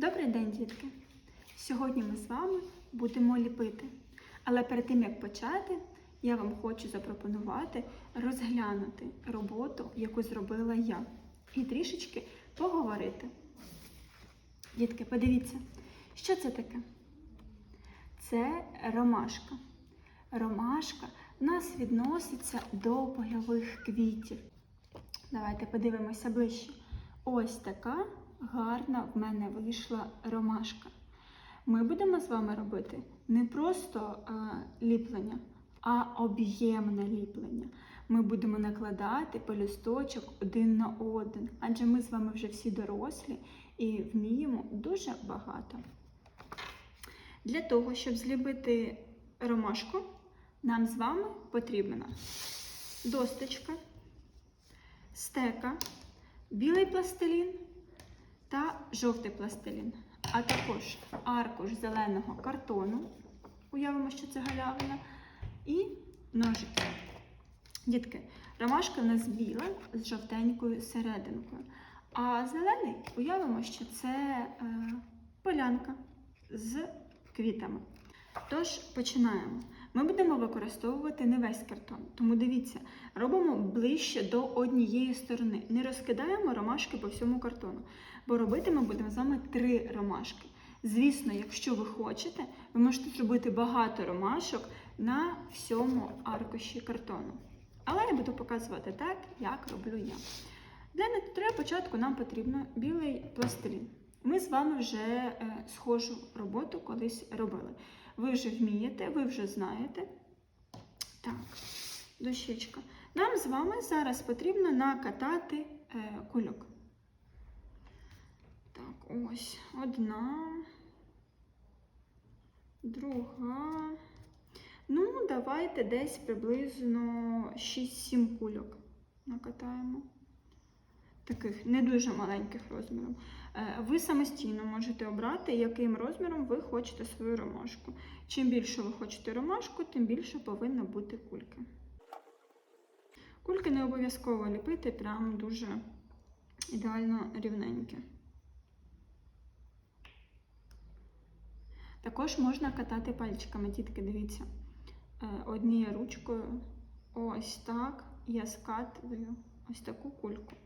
Добрий день, дітки! Сьогодні ми з вами будемо ліпити. Але перед тим як почати, я вам хочу запропонувати розглянути роботу, яку зробила я, і трішечки поговорити. Дітки, подивіться, що це таке? Це ромашка. Ромашка в нас відноситься до польових квітів. Давайте подивимося ближче. Ось така гарна в мене вийшла ромашка. Ми будемо з вами робити не просто е, ліплення, а об'ємне ліплення. Ми будемо накладати пелюсточок один на один, адже ми з вами вже всі дорослі і вміємо дуже багато. Для того, щоб зліпити ромашку, нам з вами потрібна досточка, стека, білий пластилін та жовтий пластилін, а також аркуш зеленого картону. Уявимо, що це галявина, і ножики. Дітки, ромашка в нас біла з жовтенькою серединкою. А зелений уявимо, що це е, полянка з квітами. Тож починаємо. Ми будемо використовувати не весь картон, тому дивіться, робимо ближче до однієї сторони. Не розкидаємо ромашки по всьому картону, бо робити ми будемо з вами три ромашки. Звісно, якщо ви хочете, ви можете зробити багато ромашок на всьому аркуші картону. Але я буду показувати так, як роблю я. Для для початку нам потрібно білий пластилін. Ми з вами вже е, схожу роботу колись робили. Ви вже вмієте, ви вже знаєте. Так, дощечка. Нам з вами зараз потрібно накатати е, кульок. Так, ось одна, друга. Ну, давайте десь приблизно 6-7 кульок накатаємо. Таких не дуже маленьких розміром. Е, Ви самостійно можете обрати, яким розміром ви хочете свою ромашку. Чим більше ви хочете ромашку, тим більше повинно бути кульки. Кульки не обов'язково ліпити, прям дуже ідеально рівненькі. Також можна катати пальчиками, дітки, дивіться. Е, Однією ручкою. Ось так. Я скатую ось таку кульку.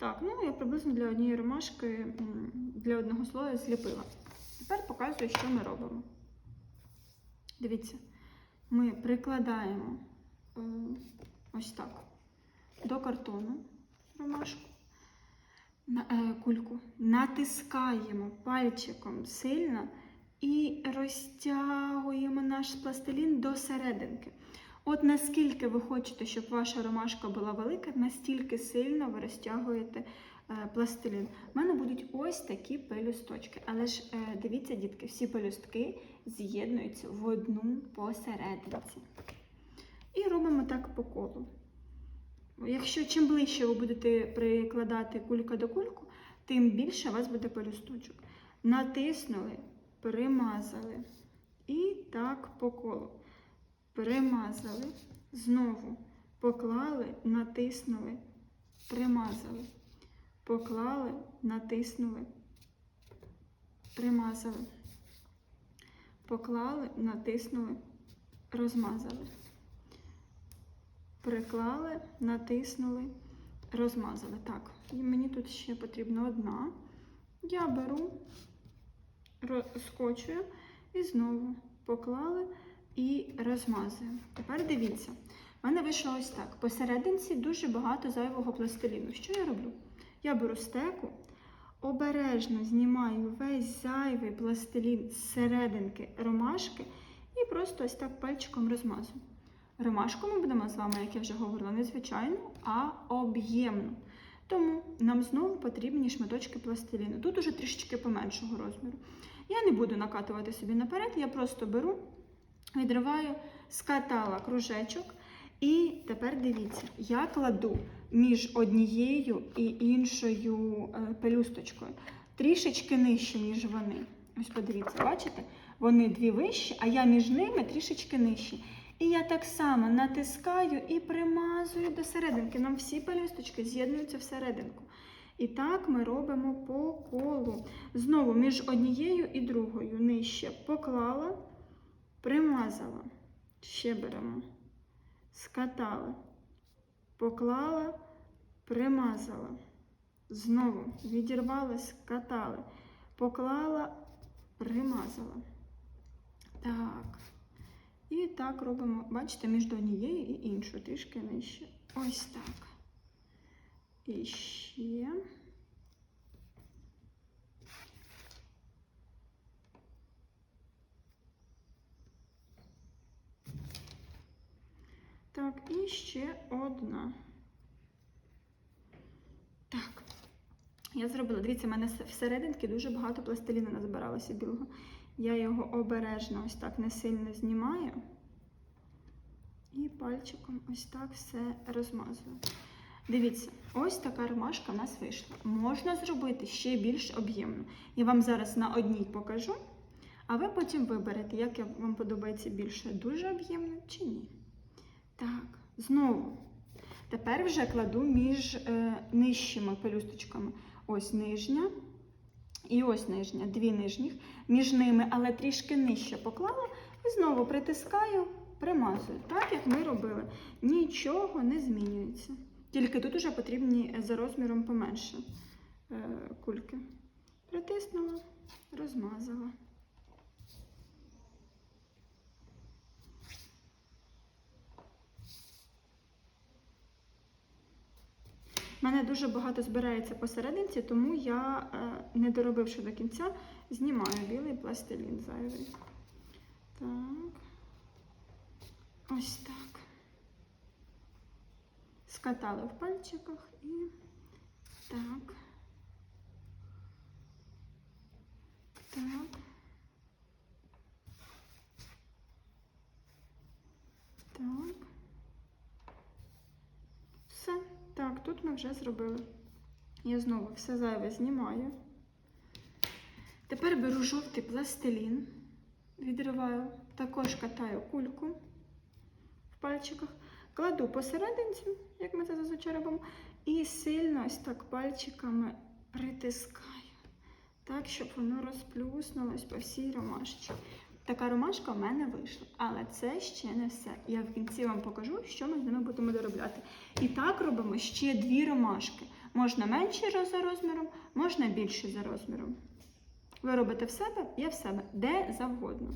Так, ну я приблизно для однієї ромашки, для одного слою зліпила. Тепер показую, що ми робимо. Дивіться, ми прикладаємо е, ось так до картону ромашку, е, кульку, натискаємо пальчиком сильно і розтягуємо наш пластилін до серединки. От наскільки ви хочете, щоб ваша ромашка була велика, настільки сильно ви розтягуєте е, пластилін. У мене будуть ось такі пелюсточки. Але ж е, дивіться, дітки, всі пелюстки з'єднуються в одну посерединці. І робимо так по колу. Якщо чим ближче ви будете прикладати кулька до кульку, тим більше у вас буде пелюсточок. Натиснули, примазали. І так по колу примазали, знову поклали, натиснули, примазали, поклали, натиснули, примазали, поклали, натиснули, розмазали. Приклали, натиснули, розмазали. Так, і мені тут ще потрібна одна. Я беру, скочую і знову поклали і розмазуємо. Тепер дивіться, в мене вийшло ось так. Посерединці дуже багато зайвого пластиліну. Що я роблю? Я беру стеку, обережно знімаю весь зайвий пластилін з серединки ромашки і просто ось так пальчиком розмазую. Ромашку ми будемо з вами, як я вже говорила, не звичайну, а об'ємну. Тому нам знову потрібні шматочки пластиліну. Тут уже трішечки поменшого розміру. Я не буду накатувати собі наперед, я просто беру відриваю, скатала кружечок. І тепер дивіться, я кладу між однією і іншою е, пелюсточкою трішечки нижче, ніж вони. Ось подивіться, бачите? Вони дві вищі, а я між ними трішечки нижчі. І я так само натискаю і примазую до серединки. Нам всі пелюсточки з'єднуються всерединку. І так ми робимо по колу. Знову між однією і другою нижче поклала, примазала. Ще беремо. Скатала, поклала, примазала. Знову відірвали, скатали, поклала, примазала. Так. І так робимо, бачите, між однією і іншою, трішки нижче. Ось так. І ще. Так, і ще одна. Так. Я зробила, дивіться, в мене всерединки дуже багато пластиліну назбиралося білого. Я його обережно ось так не сильно знімаю. І пальчиком ось так все розмазую. Дивіться, ось така ромашка в нас вийшла. Можна зробити ще більш об'ємно. Я вам зараз на одній покажу, а ви потім виберете, як вам подобається більше, дуже об'ємно чи ні. Так, знову. Тепер вже кладу між е, нижчими пелюсточками. Ось нижня і ось нижня, дві нижніх. Між ними, але трішки нижче поклала і знову притискаю, примазую. Так, як ми робили. Нічого не змінюється. Тільки тут вже потрібні е, за розміром поменше е, кульки. Притиснула, розмазала. У мене дуже багато збирається посерединці, тому я, е, не доробивши до кінця, знімаю білий пластилін зайвий. Так. Ось так. Скатали в пальчиках і так. Так. Так. Все. Тут ми вже зробили. Я знову все зайве знімаю. Тепер беру жовтий пластилін, відриваю, також катаю кульку в пальчиках, кладу посерединці, як ми це зазвичай робимо, і сильно ось так пальчиками притискаю, так, щоб воно розплюснулось по всій ромашці. Така ромашка в мене вийшла, але це ще не все. Я в кінці вам покажу, що ми з ними будемо доробляти. І так робимо ще дві ромашки. Можна менше за розміром, можна більше за розміром. Ви робите в себе, я в себе, де завгодно.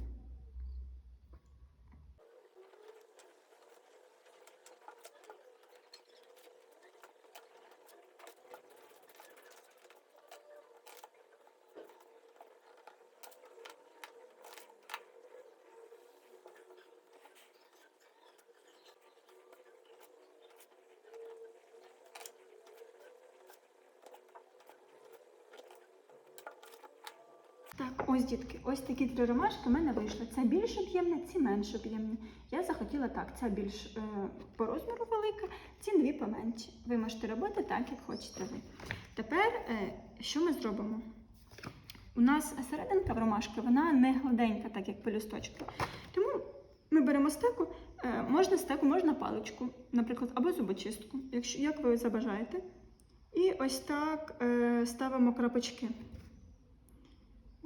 Так, ось дітки, ось такі три ромашки в мене вийшли. Це більш об'ємне, ці менш об'ємні. Я захотіла так, ця більш е, по розміру велика, ці дві поменші. Ви можете робити так, як хочете ви. Тепер е, що ми зробимо? У нас серединка в ромашки, вона не гладенька, так як пелюсточки. Тому ми беремо стеку, е, можна стеку, можна паличку, наприклад, або зубочистку, якщо як ви забажаєте. І ось так е, ставимо крапочки.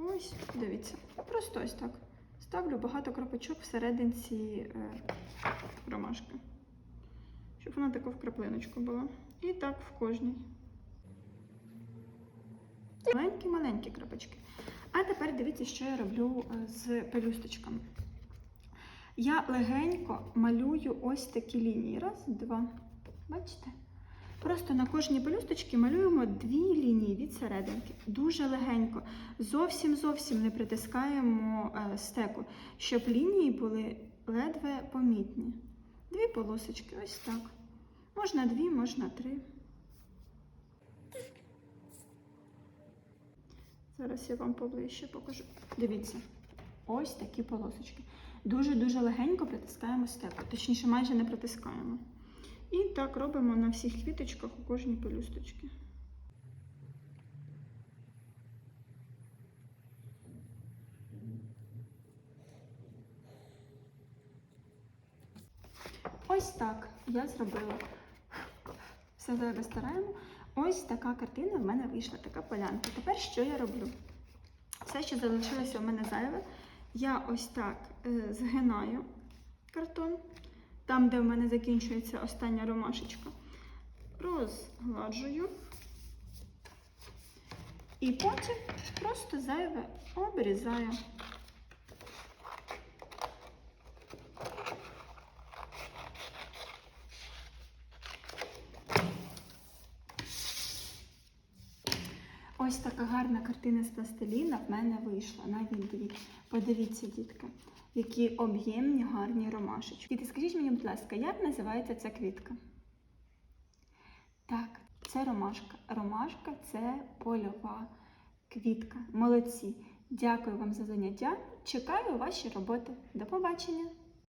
Ось, дивіться, просто ось так. Ставлю багато крапочок всерединці е, ромашки, щоб вона така в краплиночку була. І так в кожній. Маленькі-маленькі крапочки. А тепер дивіться, що я роблю е, з пелюсточками. Я легенько малюю ось такі лінії. Раз, два. Бачите? Просто на кожній пелюсточці малюємо дві лінії від серединки. Дуже легенько. Зовсім зовсім не притискаємо е, стеку, щоб лінії були ледве помітні. Дві полосочки, ось так. Можна дві, можна три. Зараз я вам поближче покажу. Дивіться, ось такі полосочки. Дуже-дуже легенько притискаємо стеку, точніше, майже не притискаємо. І так робимо на всіх квіточках у кожній пелюсточці. Ось так я зробила. Все зайве стараємо. Ось така картина в мене вийшла, така полянка. Тепер що я роблю? Все, що залишилося у мене зайве, я ось так е, згинаю картон, там, де в мене закінчується остання ромашечка, розгладжую. І потім просто зайве обрізаю. Ось така гарна картина з пластиліна в мене вийшла на відповідь. Подивіться, дітки, які об'ємні гарні ромашечки. Діти, скажіть мені, будь ласка, як називається ця квітка? Так, це ромашка. Ромашка це польова квітка. Молодці. Дякую вам за заняття. Чекаю ваші роботи. До побачення!